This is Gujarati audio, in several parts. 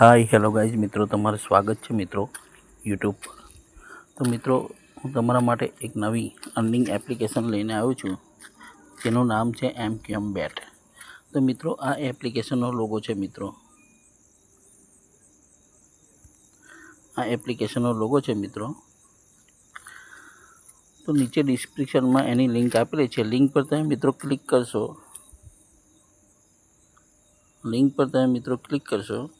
હાય હેલો ગાઈઝ મિત્રો, તમારું સ્વાગત છે મિત્રો યુટ્યુબ પર. તો મિત્રો, હું તમારા માટે એક નવી અર્નિંગ એપ્લિકેશન લઈને આવ્યો છું. જેનું નામ છે એમ કેમ બેટ તો મિત્રો, આ એપ્લિકેશનનો લોગો છે મિત્રો. આ એપ્લિકેશનનો લોગો છે મિત્રો. તો નીચે ડિસ્ક્રિપ્શનમાં એની લિંક આપેલી છે. લિંક પર તમે મિત્રો ક્લિક કરશો. લિંક પર તમે મિત્રો ક્લિક કરશો.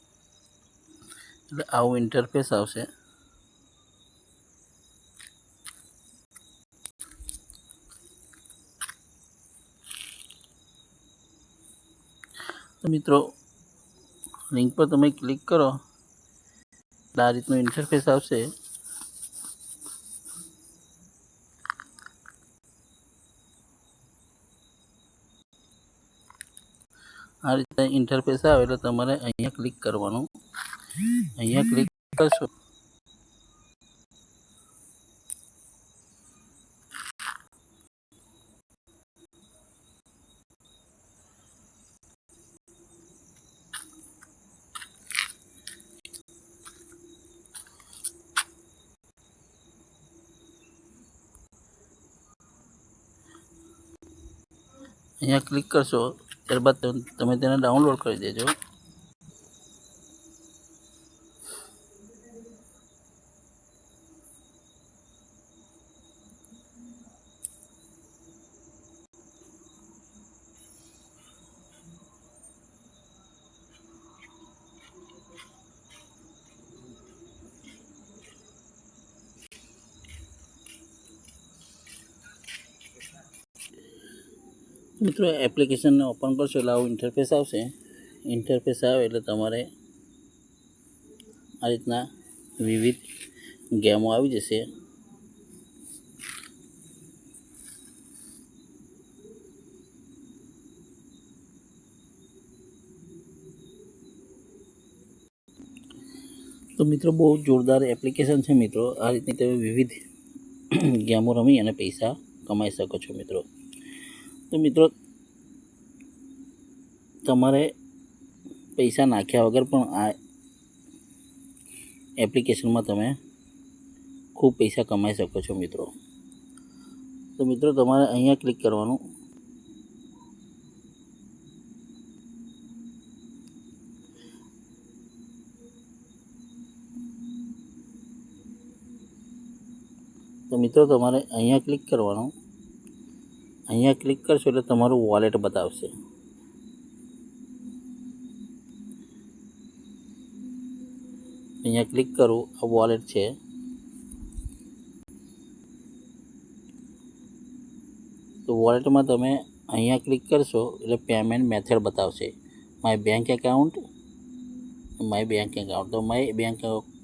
એટલે આવું ઇન્ટરફેસ આવશે. મિત્રો લિંક પર તમે ક્લિક કરો. આ રીતનું ઇન્ટરફેસ આવશે. આ રીતે ઇન્ટરફેસ આવે એટલે તમારે અહીંયા ક્લિક કરવાનું. અહીંયા ક્લિક કરશો અહીંયા ક્લિક કરશો ત્યારબાદ તમે- તમે તેને ડાઉનલોડ કરી દેજો મિત્રો એપ્લિકેશનને ઓપન કરશો એટલે આવું ઇન્ટરફેસ આવશે. ઇન્ટરફેસ આવે એટલે તમારે આ રીતના વિવિધ ગેમો આવી જશે. તો મિત્રો, બહુ જોરદાર એપ્લિકેશન છે મિત્રો. આ રીતની તમે વિવિધ ગેમો રમી અને પૈસા કમાઈ શકો છો મિત્રો. તો મિત્રો, તમારે પૈસા નાખ્યા વગર પણ આ એપ્લિકેશનમાં તમે ખૂબ પૈસા કમાઈ શકો છો મિત્રો. તો મિત્રો, તમારે અહીંયા ક્લિક કરવાનું. તો મિત્રો, તમારે અહીંયા ક્લિક કરવાનું. અહીંયા ક્લિક કરશો એટલે તમારું વોલેટ બતાવશે. અહીંયા ક્લિક કરું, આ વોલેટ છે. તો વોલેટમાં તમે અહીંયા ક્લિક કરશો એટલે પેમેન્ટ મેથડ બતાવશે. My bank account my bank account તો માય બેંક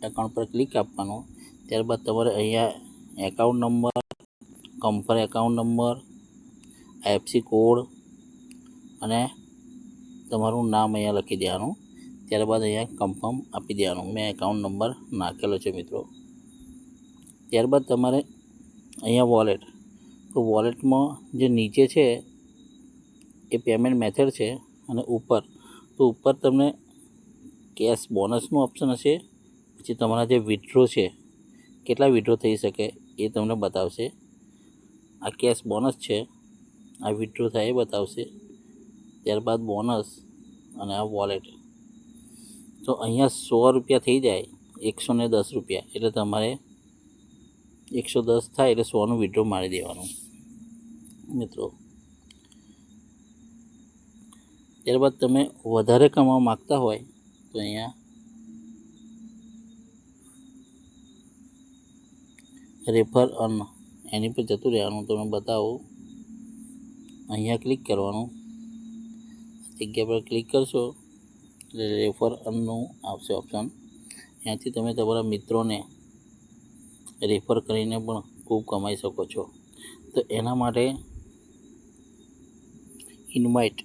એકાઉન્ટ પર ક્લિક આપવાનું. ત્યારબાદ તમારે અહીંયા account number confirm account number IFC code અને તમારું નામ અહીંયા લખી દેવાનું. ત્યારબાદ અહીંયા કન્ફર્મ આપી દેવાનું. મેં એકાઉન્ટ નંબર નાખેલો છે મિત્રો. ત્યારબાદ તમારે અહીંયા વોલેટ તો વોલેટમાં જે નીચે છે એ પેમેન્ટ મેથડ છે અને ઉપર. તો ઉપર તમને કેશ બોનસનું ઓપ્શન હશે. પછી તમારા જે વિડ્રો છે, કેટલા વિડ્રો થઈ શકે એ તમને બતાવશે. આ કેશ બોનસ છે. આ વિડ્રો થાય એ બતાવશે. ત્યારબાદ બોનસ અને આ વોલેટ તો અહીંયા સો રૂપિયા થઈ જાય, એકસો ને દસ રૂપિયા. એટલે તમારે એકસો દસ થાય એટલે સોનું વિડ્રો મારી દેવાનું. મિત્રો, ત્યારબાદ તમે વધારે કમાવા માગતા હોય તો અહીંયા રેફર અન એની પર જતું રહેવાનું. તમે બતાવું. અહીંયા ક્લિક કરવાનું. જગ્યા પર ક્લિક કરશો, એટલે રેફર અનનું આવશે ઓપ્શન ત્યાંથી તમે તમારા મિત્રોને રેફર કરીને પણ ખૂબ કમાઈ શકો છો. તો એના માટે invite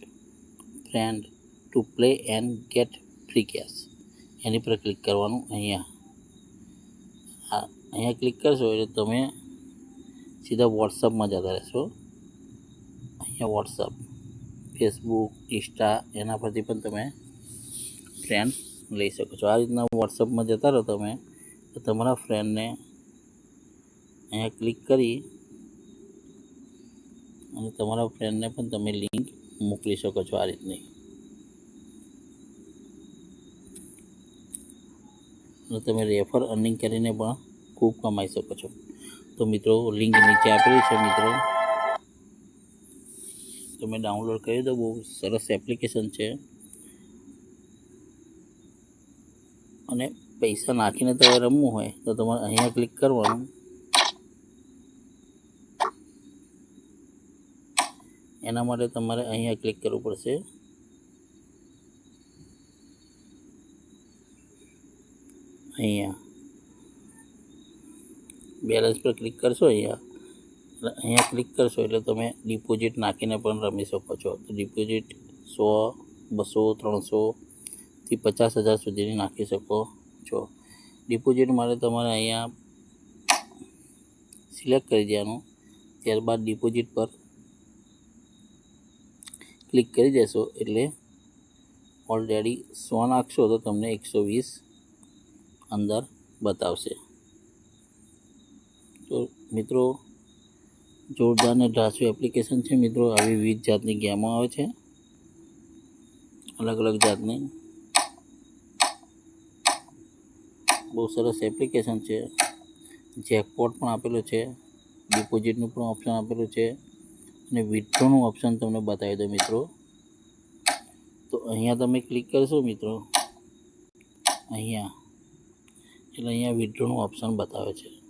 friend to play and get free cash એની પર ક્લિક કરવાનું અહીંયા. અહીંયા ક્લિક કરશો એટલે તમે સીધા વોટ્સઅપમાં જતા રહેશો. અહીંયા વોટ્સઅપ, ફેસબુક, ઇન્સ્ટા, એના પરથી પણ તમે ફ્રેન્ડ લઈ શકો છો. આ રીતના વોટ્સઅપમાં જતા રહો તમે, તો તમારા ફ્રેન્ડને અહીંયા ક્લિક કરી અને તમારા ફ્રેન્ડને પણ તમે લિંક મોકલી શકો છો આ રીતની. અને તમે રેફર અર્નિંગ કરીને પણ ખૂબ કમાઈ શકો છો. તો મિત્રો, લિંક નીચે આપેલી છે મિત્રો. તમે ડાઉનલોડ કરી દો, બહુ સરસ એપ્લિકેશન છે. અને પૈસા નાખીને તમારે રમવું હોય તો તમારે અહીંયા ક્લિક કરવાનું. એના માટે તમારે અહીંયા ક્લિક કરવું પડશે. અહીંયા. બેલેન્સ પર ક્લિક કરશો અહીંયા. અહીંયા ક્લિક કરશો એટલે તમે ડિપોઝિટ નાખીને પણ રમી શકો છો. તો ડિપોઝિટ સો, બસો ત્રણસોથી પચાસ હજાર સુધીની નાખી શકો છો. ડિપોઝિટ માટે તમારે અહીંયા સિલેક્ટ કરી દેવાનું. ત્યારબાદ ડિપોઝિટ પર ક્લિક કરી દેશો એટલે ઓલરેડી સો નાખશો તો તમને એકસો વીસ અંદર બતાવશે. તો મિત્રો જોરદાર ને ઢાસુ એપ્લિકેશન છે મિત્રો. આવી વિવિધ જાતની ગેમો આવે છે. અલગ અલગ જાતની. બહુ સરસ એપ્લિકેશન છે. જેકપોટ પણ આપેલું છે. ડિપોઝિટનું પણ ઓપ્શન આપેલું છે. અને વિથડ્રોનું ઓપ્શન તમને બતાવી દો મિત્રો. તો અહીંયા તમે ક્લિક કરશો મિત્રો. અહીંયા. એટલે અહીંયા વિથડ્રોનું ઓપ્શન બતાવે છે.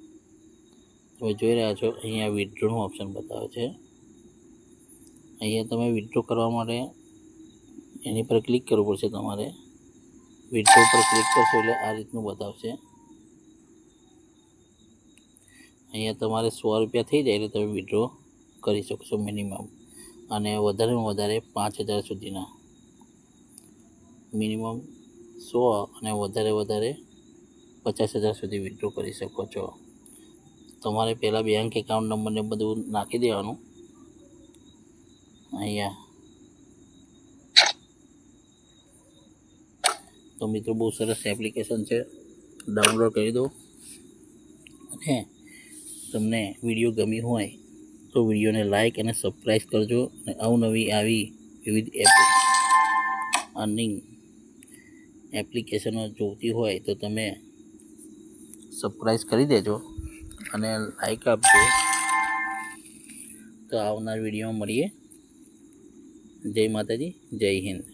તમે જોઈ રહ્યા છો, અહીંયા વિડ્રોનું ઓપ્શન બતાવે છે. અહીંયા તમે વિથડ્રો કરવા માટે એની પર ક્લિક કરવું પડશે તમારે. વિથડ્રો પર ક્લિક કરશો એટલે આ રીતનું બતાવશે. અહીંયા તમારે સો રૂપિયા થઈ જાય એટલે તમે વિથડ્રો કરી શકશો મિનિમમ અને વધારેમાં વધારે પાંચ હજાર સુધીના. મિનિમમ સો અને વધારે વધારે પચાસ હજાર સુધી વિથડ્રો કરી શકો છો. તમારે પહેલાં બેંક એકાઉન્ટ નંબરને બધું નાખી દેવાનું. અહીંયા. તો મિત્રો બહુ સરસ એપ્લિકેશન છે. ડાઉનલોડ કરી દો. અને તમને વીડિયો ગમી હોય તો વિડીયોને લાઇક અને સબસ્ક્રાઈબ કરજો. અને અવનવી આવી વિવિધ એપ અર્નિંગ એપ્લિકેશનો જોઈતી હોય તો તમે સબસ્ક્રાઈબ કરી દેજો. અને લાઈક આપજો. તો આવનાર વિડીયોમાં મળીએ. જય માતાજી જય હિન્દ.